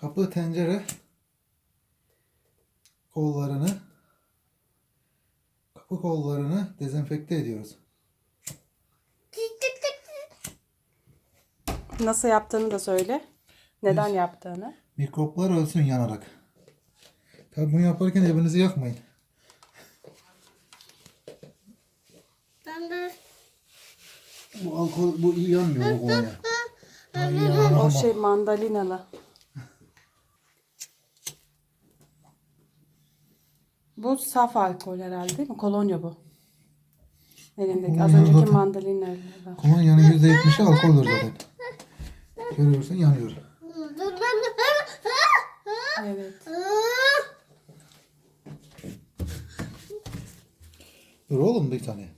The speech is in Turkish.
Kapı tencere kollarını kapı kollarını dezenfekte ediyoruz. Nasıl yaptığını da söyle. Neden yaptığını. Mikroplar ölsün yanarak. Tabi bunu yaparken evinizi yakmayın. Ben de Bu alkol bu iyi yanmıyor bu yanan O şey mandalinalı. Bu saf alkol herhalde değil mi? Kolonya bu. Elindeki. Az Kolonya önceki zaten- mandalina. Kolonyanın %70'i alkoldür zaten. Görüyorsun yanıyor. Evet. Dur oğlum bir tane.